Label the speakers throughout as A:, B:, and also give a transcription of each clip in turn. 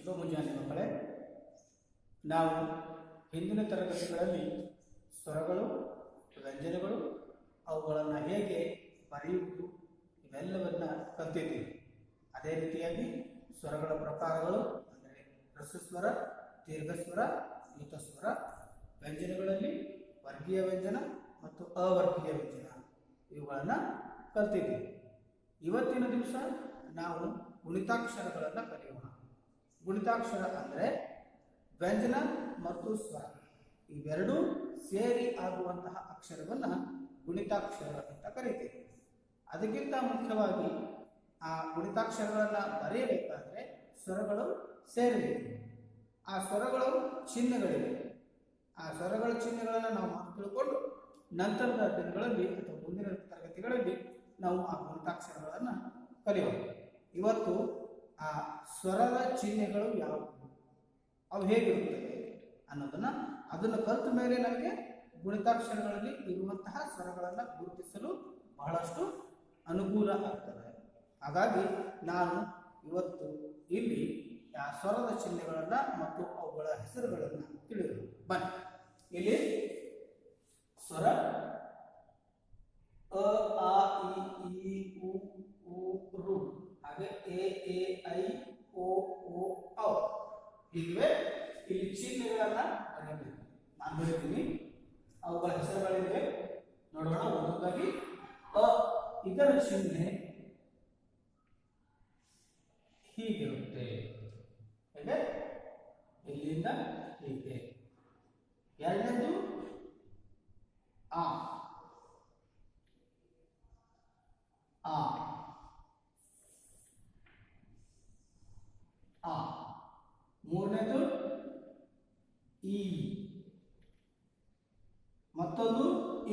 A: ಶುಭ ಮುಂಜಾನೆ ಮಕ್ಕಳೇ, ನಾವು ಹಿಂದಿನ ತರಗತಿಗಳಲ್ಲಿ ಸ್ವರಗಳು, ವ್ಯಂಜನಗಳು, ಅವುಗಳನ್ನು ಹೇಗೆ ಬರೆಯುವುದು ಇವೆಲ್ಲವನ್ನು ಕಲ್ತಿದ್ದೀವಿ. ಅದೇ ರೀತಿಯಾಗಿ ಸ್ವರಗಳ ಪ್ರಕಾರಗಳು, ಅಂದರೆ ರಸಸ್ವರ, ದೀರ್ಘಸ್ವರ ಯುತಸ್ವರ ವ್ಯಂಜನಗಳಲ್ಲಿ ವರ್ಗೀಯ ವ್ಯಂಜನ ಮತ್ತು ಅವರ್ಗೀಯ ವ್ಯಂಜನ ಇವುಗಳನ್ನು ಕಲ್ತಿದ್ದೀವಿ. ಇವತ್ತಿನ ದಿವಸ ನಾವು ಗುಣಿತಾಕ್ಷರಗಳನ್ನು ಕಲಿಯೋಣ. ಗುಣಿತಾಕ್ಷರ ಅಂದರೆ ವ್ಯಂಜನ ಮತ್ತು ಸ್ವರ. ಇವೆರಡೂ ಸೇರಿ ಆಗುವಂತಹ ಅಕ್ಷರವನ್ನು ಗುಣಿತಾಕ್ಷರ ಅಂತ ಕರೀತೀವಿ. ಅದಕ್ಕಿಂತ ಮುಖ್ಯವಾಗಿ ಆ ಗುಣಿತಾಕ್ಷರಗಳನ್ನು ಬರೆಯಬೇಕಾದ್ರೆ ಸ್ವರಗಳು ಸೇರಬೇಕು ಆ ಸ್ವರಗಳು ಚಿಹ್ನೆಗಳಿವೆ. ಆ ಸ್ವರಗಳ ಚಿಹ್ನೆಗಳನ್ನು ನಾವು ತಿಳ್ಕೊಂಡು ನಂತರದ ದಿನಗಳಲ್ಲಿ ಅಥವಾ ಮುಂದಿನ ತರಗತಿಗಳಲ್ಲಿ ನಾವು ಆ ಗುಣಿತಾಕ್ಷರಗಳನ್ನು ಕಲಿಯೋಣ ಇವತ್ತು ಆ ಸ್ವರದ ಚಿಹ್ನೆಗಳು ಯಾವುವು ಅವು ಹೇಗಿರುತ್ತವೆ ಅನ್ನೋದನ್ನ ಅದನ್ನು ಕಲಿತ ಮೇಲೆ ನಮಗೆ ಗುಣಿತಾಕ್ಷರಗಳಲ್ಲಿ ಇರುವಂತಹ ಸ್ವರಗಳನ್ನು ಗುರುತಿಸಲು ಬಹಳಷ್ಟು ಅನುಕೂಲ ಆಗ್ತದೆ. ಹಾಗಾಗಿ ನಾನು ಇವತ್ತು ಇಲ್ಲಿ ಆ ಸ್ವರದ ಚಿಹ್ನೆಗಳನ್ನು ಮತ್ತು ಅವುಗಳ ಹೆಸರುಗಳನ್ನು ತಿಳಿಯೋಣ. ಬನ್ನಿ. ಇಲ್ಲಿ ಸ್ವರ ಅ, ಆ ಇ ಈ ಉ ಉ ರು ಹಾಗೆ ಎ ಎ ಐ ಓ ಓ ಔ ಹೀಗಿವೆ ಇಲ್ಲಿ ಚಿಹ್ನೆಗಳನ್ನ ಬರೆಯಬೇಕು ನಾನು ಬರೀತೀನಿ ಅವುಗಳ ಹೆಸರುಗಳಿವೆ ನೋಡೋಣ ಒಂದೊಂದಾಗಿ ಅ ಇದರ ಚಿಹ್ನೆ ಹೀಗಿರುತ್ತೆ ಹೇಗೆ ಇಲ್ಲಿಂದ ಹೀಗೆ ಎರಡನೇದು ಆ ಆ ಆ ಮೂರನೇದು ಇ ಮತ್ತೊಂದು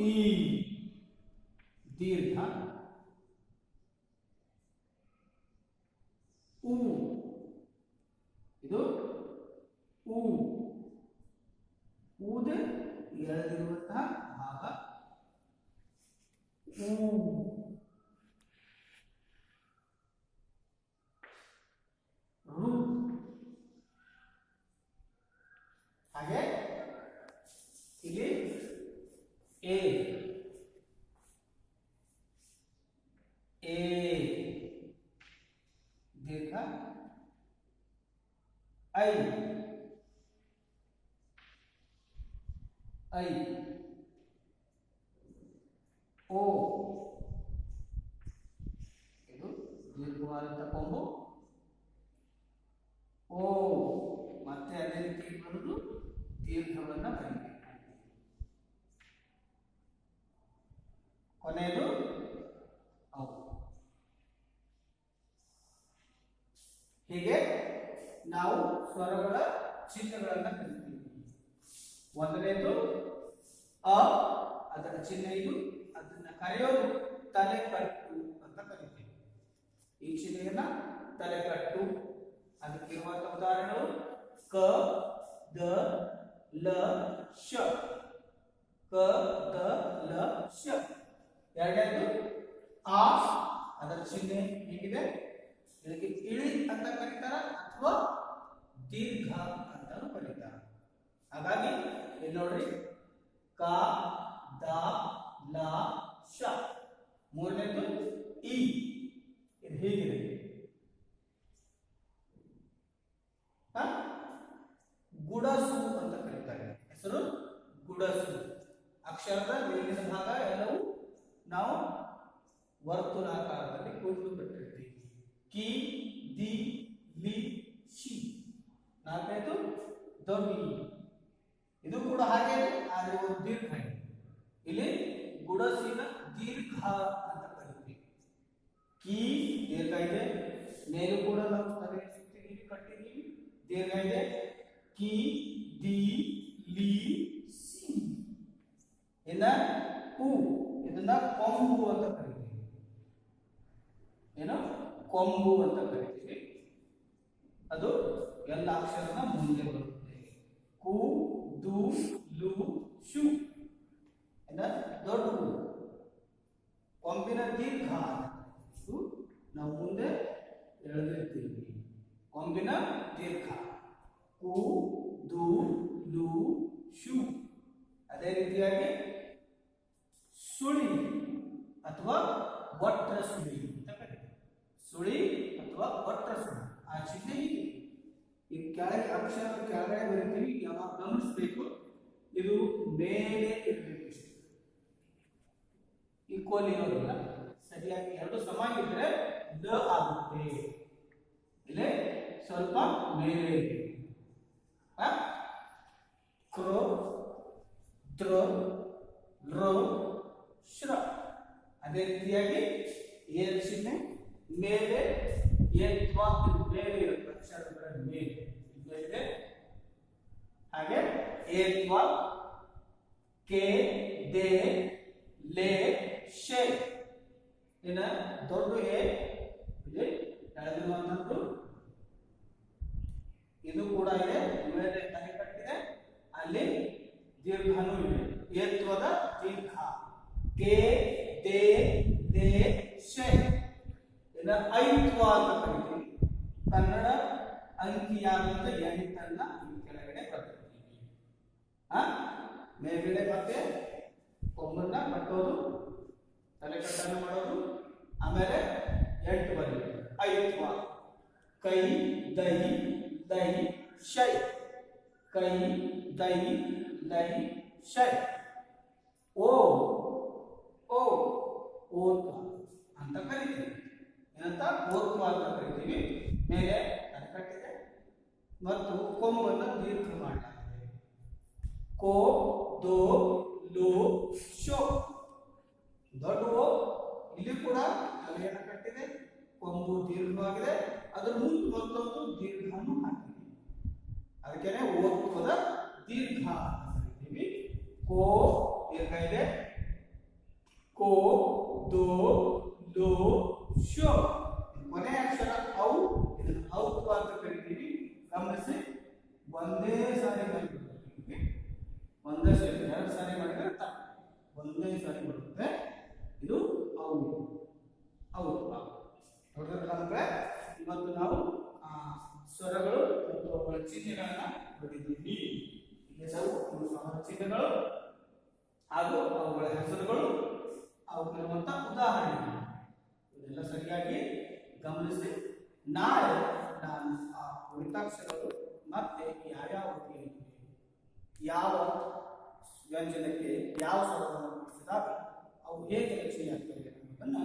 A: ಇ ದೀರ್ಘ. ಉ. ಇದು ಉ. ಊದೆ ಎಳೆದಿರುವಂತಹ ಭಾಗ. ಊ ರು ಹಾಗೆ ಇಲ್ಲಿ ಎ ಎ ದೀರ್ಘ ಐ. ಐ. ಓ. ಇದು ದೀರ್ಘವಾದಂಥ ಕೊಂಬು ಓ. ಮತ್ತೆ ಅದೇ ರೀತಿ ಬರುವುದು ದೀರ್ಘವನ್ನು ಬರೀಬೇಕು ಕೊನೆಯದು? ಅವು ಹೀಗೆ ನಾವು ಸ್ವರಗಳ ಚಿಹ್ನೆಗಳನ್ನು ಕಲಿತೀವಿ. ಒಂದನೇದು ಅ, ಅದರ ಚಿಹ್ನೆ ಇದು, ಅದನ್ನ ಕರೆಯೋದು ತಲೆಕಟ್ಟು ಅಂತ ಕರಿತೀವಿ. ಈ ಚಿಹ್ನೆಯನ್ನ ತಲೆಕಟ್ಟು. ಅದಕ್ಕೆ ಅದಕ್ಕಿರುವಂತಹ ಉದಾಹರಣೆಗಳು ಕ, ದ, ಲ, ಶ. ಕ, ದ, ಲ, ಶ. ಎರಡನೇದು ಆ, ಅದರ ಚಿಹ್ನೆ ಹೇಗಿದೆ? ಇದಕ್ಕೆ ಇಳಿ ಅಂತ ಕರೀತಾರ ಅಥವಾ ದೀರ್ಘ ಅಂತಾನು ಕರೀತಾರ ಹಾಗಾಗಿ ಇಲ್ಲಿ ನೋಡ್ರಿ ಕ ದ ಲ ಶ ಮೂರನೇದು ಇ ಇದು ಹೀಗಿದೆ ಹ? ಗುಡಸು ಅಂತ ಕರೀತಾರೆ ಹೆಸರು ಗುಡಸು ಅಕ್ಷರದ ಮೇಲಿನ ಭಾಗ ಎಲ್ಲವೂ ನಾವು ವರ್ತುಲಾಕಾರದಲ್ಲಿ ಕೂಡಿದು ಬಿಟ್ಟಿರ್ತೀವಿ ಕಿ ದಿ ಲಿ ಶಿ ನಾಲ್ಕನೇದು ದೊಡ್ಡಿ ಇದು ಕೂಡ ಹಾಗೆ ಆದರೆ ಒಂದು ದೀರ್ಘ. ಇಲ್ಲಿ ಗುಡಸಿನ ದೀರ್ಘ ಅಂತ ಕರಿತೀವಿ ಕೀ ದೀರ್ಘ ಇದೆ. ಮೇಲೂ ಕೂಡ ನಾವು ತಲೆ ಕಟ್ಟಿದೀವಿ ದೀರ್ಘ ಇದೆ. ಕಿ ದಿ ಲಿ, ಸಿ. ಇನ್ನ ಉ ಇದನ್ನ ಕೊಂಬು ಅಂತ ಕರಿತೀವಿ ಏನು? ಕೊಂಬು ಅಂತ ಕರಿತೀವಿ ಅದು ಎಲ್ಲ ಅಕ್ಷರನ ಮುಂದೆ ಬರುತ್ತೆ. ಕು, ದು ಲು ಶು ಇನ್ನ ದೊಡ್ಡ ಉ. ಕೊಂಬಿನ ದೀರ್ಘ ಇದು ನಾವು ಮುಂದೆ ಎಳೆದಿರ್ತೀವಿ ಕೊಂಬ ಕೊಂಬಿನ ದೀರ್ಘ ಕು ದು ಲು ಶು ಅದೇ ರೀತಿಯಾಗಿ ಸುಳಿ ಅಥವಾ ಒಟ್ರ ಸುಳಿ. ಅಂತ ಕರೀತಾರೆ ಸುಳಿ ಅಥವಾ ಒಟ್ರ ಸುಳಿ. ಆ ಚಿಹ್ನೆ ಹೀಗೆ. ಈ ಕೆಳಗೆ ಅಕ್ಷರ ಕೆಳಗಡೆ ಬರೀತೀವಿ. ಯಾವಾಗ ಗಮನಿಸಬೇಕು? ಇದು ಮೇಲೆ ಇರಬೇಕು ಈಕ್ವಲ್ ಇರೋದಿಲ್ಲ ಸರಿಯಾಗಿ ಎರಡು ಸಮ ಇದ್ರೆ ದ ಆಗುತ್ತೆ. ಇಲ್ಲೇ ಸ್ವಲ್ಪ ಮೇಲೆ? ಕ್ರೋ ತ್ರೋ ರ, ಶ್ರ. ಅದೇ ರೀತಿಯಾಗಿ ಏನ್ ಚಿಹ್ನೆ ಮೇಲೆ ಏತ್ವ ಮೇಲೆ ಇರುತ್ತೆ. ಅಕ್ಷರಗಳ ಮೇಲೆ ಇದು ಮೇಲಿದೆ ಹಾಗೆ ಏತ್ವ ಕೆ ದೇ ಲೇ ಶೇ ಇನ್ನ ದೊಡ್ಡ ಎ ಇಲ್ಲಿ ಕೆಳಗಿರುವಂತದ್ದು ಇದು ಕೂಡ ಇದೆ. ಮೇಲೆ ತಲೆ ಕಟ್ಟಿದೆ. ಅಲ್ಲಿ ದೀರ್ಘನೂ ಇದೆ. ಏತ್ವದ ದೀರ್ಘ. ಕೆ ದೇ ದೇ ಶೇ ಇನ್ನ ಐತ್ವ ಅಂತ ಕರಿತೀವಿ. ಕನ್ನಡ ಅಂಕಿಯಾದಂತ ಎಂಟನ್ನ ಕೆಳಗಡೆ ಮೇಲ್ಗಡೆ ಮತ್ತೆ ಕೊಂಬನ್ನ ಕಟ್ಟೋದು ತಲೆ ಕಟ್ಟನ್ನು ಮಾಡೋದು, ಆಮೇಲೆ ಎಂಟು ಬರೀ ಐತ್ವ ಕೈ ದಹಿ ದಹಿ ಶೈ. ಕೈ ದಹಿ ದೈ, ಶೈ. ಓ ಓ ಓತ್ವ ಅಂತ ಕರಿತೀವಿ. ಏನಂತ? ಓತ್ವ ಅಂತ ಕರಿತೀವಿ. ಮೇಲೆ ತಲೆ ಕಟ್ಟಿದೆ. ಮತ್ತು ಕೊಂಬನ್ನು ದೀರ್ಘ ಮಾಡಲಾಗಿದೆ ಕೋ ದೋ ಲೋ ಶೋ. ದೊಡ್ಡ ಓ ಇಲ್ಲಿ ಕೂಡ ಏನ ಕಟ್ಟಿದೆ, ಕೊಂಬು ದೀರ್ಘವಾಗಿದೆ ಅದರ ಮುಂದೆ ಮತ್ತೊಂದು ದೀರ್ಘವನ್ನು ಹಾಕಿದೆ. ಅದಕ್ಕೆ ಓತ್ವದ ದೀರ್ಘ ಕರಿತೀವಿ. ಕೋ ದೀರ್ಘ ಇದೆ. ಕೋ ದೋ ಲೋ ಶೋ. ಕೊನೆ ಅಕ್ಷರ ಔ ಇದನ್ನು ಔತ್ವ ಅಂತ ಕರಿತೀವಿ. ಗಮನಿಸಿ, ಒಂದೇ ಸಾರಿ ಮಾಡಿಬಿಡ್ತೀವಿ ಒಂದೇ ಸಾರಿ ಎರಡು ಸಾರಿ ಮಾಡಿದ್ರೆ ತಪ್ಪು ಒಂದೇ ಸಾರಿ ಬರುತ್ತೆ ಇದು ಔ ಔತ್ವ ನೋಡಿದ್ರೆ ನಮಗೆ ಇವತ್ತು ನಾವು ಆ, ಸ್ವರಗಳು ಚಿಹ್ನೆಗಳನ್ನ ಬರೆದಿದ್ದೀವಿ ಇಲ್ಲಿ ಸ್ವರ ಚಿಹ್ನೆಗಳು ಹಾಗೂ ಅವುಗಳ ಹೆಸರುಗಳು. ಅವುಗಳಿರುವಂತ ಉದಾಹರಣೆಗಳು. ಇದೆಲ್ಲ ಸರಿಯಾಗಿ ಗಮನಿಸಿ. ನಾಳೆ ನಾನು ಆ ಉಳಿತಾಕ್ಷರಗಳು ಮತ್ತೆ ಯಾವ್ಯಾವ ರೀತಿಯಲ್ಲಿ ಯಾವ ವ್ಯಂಜನಕ್ಕೆ ಯಾವ ಸ್ವರವನ್ನು ಬಳಸಿದಾಗ ಅವು ಹೇಗೆ ರಚನೆಯಾಗ್ತವೆ ಅನ್ನೋದನ್ನ